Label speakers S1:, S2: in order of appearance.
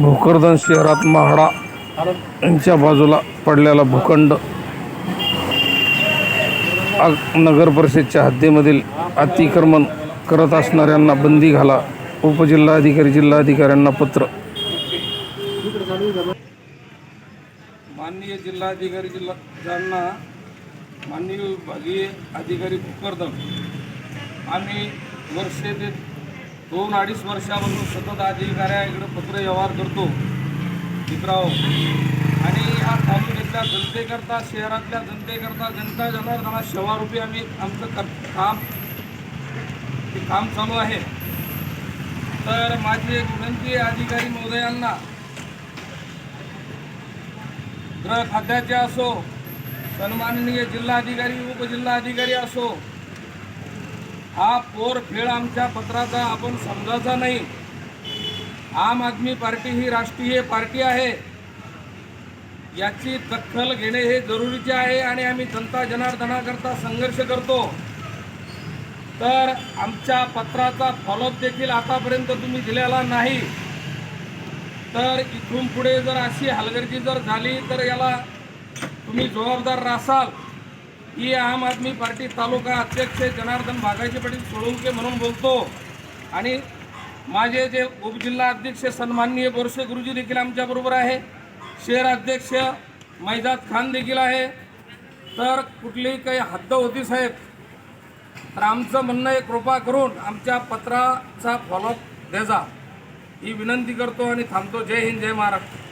S1: भोकरदन शहरात महाडा यांच्या बाजूला पडलेला भूखंड नगर परिषदच्या हद्दीमधील अतिक्रमण करत असणाऱ्यांना बंदी घाला. उपजिल्हाधिकारी जिल्हाधिकाऱ्यांना पत्र. माननीय जिल्हाधिकारी जिल्हा ज्यांना माननीय विभागीय अधिकारी भोकरदन. आम्ही वर्षे दोन अडीच वर्षापासून सतत अधिकाऱ्याकडे पत्र व्यवहार करतो. मित्रांनो आणि या तालुक्यातल्या जनतेकरता शहरातल्या जनतेकरता जनता जनार्दना सेवारूपी आम्ही आमचं कर काम ते काम चालू आहे. तर माझी एक विनंती आहे अधिकारी महोदयांना गृह खात्याचे असो सन्माननीय जिल्हाधिकारी उपजिल्हाधिकारी असो हा पोरखेळ आमच्या पत्राचा आपण समजायचा नाही. आम आदमी पार्टी ही राष्ट्रीय पार्टी आहे. याची दखल घेणे हे जरुरीचे आहे आणि आम्ही जनता जनार्दनाकरता संघर्ष करतो. तर आमच्या पत्राचा फॉलोअप देखील आतापर्यंत तुम्ही दिलेला नाही. तर इथून पुढे जर अशी हलगर्जी जर झाली तर याला तुम्ही जबाबदार रासाल. ही आम आदमी पार्टी तालुका अध्यक्ष जनार्दन भागाजी पाटील सोळुंके म्हणून बोलतो. आणि माझे जे उपजिल्हा अध्यक्ष सन्माननीय बोरसे गुरुजी देखील आमच्याबरोबर आहे. शहर अध्यक्ष मैजाद खान देखील आहे. तर कुठलीही काही हद्द होती साहेब तर आमचं म्हणणं आहे कृपा करून आमच्या पत्राचा फॉलोअप द्याजा ही विनंती करतो आणि थांबतो. जय हिंद जय महाराष्ट्र.